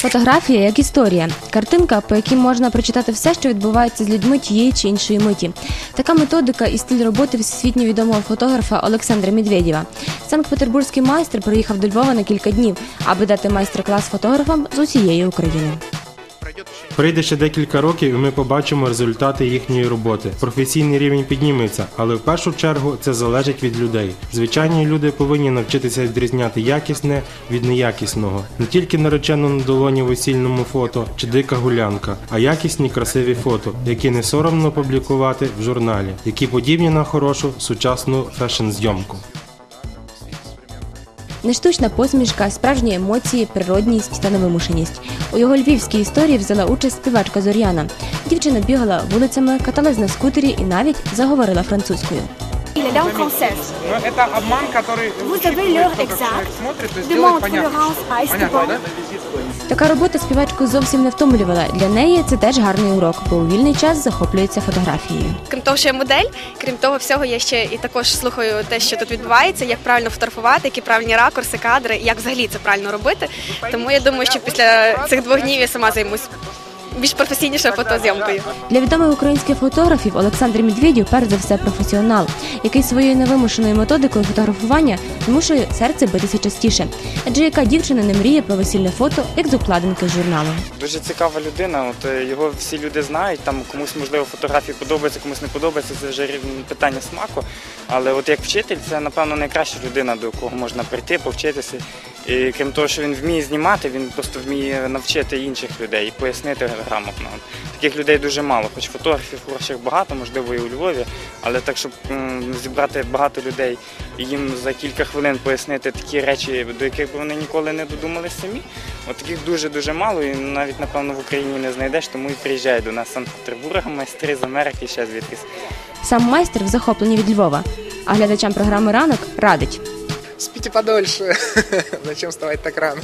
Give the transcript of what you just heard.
Фотографія як історія, картинка, по якій можна прочитати все, що відбувається з людьми тієї чи іншої миті. Така методика і стиль роботи всесвітньо відомого фотографа Олександра Медведєва. Санкт-Петербурзький майстер приїхав до Львова на кілька днів, аби дати майстер-клас фотографам з усієї України. Прийде ще декілька років, і ми побачимо результати їхньої роботи. Професійний рівень підніметься, але в першу чергу це залежить від людей. Звичайні люди повинні навчитися відрізняти якісне від неякісного, не тільки наречено на долоні весільному фото чи дика гулянка, а якісні красиві фото, які не соромно публікувати в журналі, які подібні на хорошу сучасну фешн-зйомку. Нештучна посмішка, справжні емоції, природність та невимушеність. У його львівській історії взяла участь співачка Зоряна. Дівчина бігала вулицями, каталась на скутері і навіть заговорила французькою. Но это обман, который Vous avez l'heure exacte смотрит и de понятно. да? Така робота співачку зовсім не втомлювала. Для неї це теж гарний урок, бо у вільний час захоплюється фотографією. Крім того, що я модель, крім того всього, я ще і також слухаю те, що тут відбувається, як правильно фотографувати, які правильні ракурси, кадри, як взагалі це правильно робити. Тому я думаю, що після цих двох днів я сама займусь більш професійніше фотозйомкою. Для відомих українських фотографів Олександр Медведєв перш за все професіонал, який своєю невимушеною методикою фотографування змушує серце битися частіше. Адже яка дівчина не мріє про весільне фото, як з обкладинки з журналу. Дуже цікава людина. От е, його всі люди знають. Там комусь можливо фотографії подобаються, комусь не подобається. Це вже рівень питання смаку. Але от як вчитель, це напевно найкраща людина, до кого можна прийти, повчитися. І крім того, що він вміє знімати, він просто вміє навчити інших людей і пояснити грамотно. Таких людей дуже мало, хоч фотографів хороших багато, можливо, і у Львові, але так, щоб зібрати багато людей і їм за кілька хвилин пояснити такі речі, до яких вони ніколи не додумались самі. От таких дуже-дуже мало, і навіть, напевно, в Україні не знайдеш, тому і приїжджають до нас Санкт-Петербурга, майстри з Америки, ще звідкись. Сам майстер в захопленні від Львова, а глядачам програми Ранок радить. Спите подольше. Зачем вставать так рано?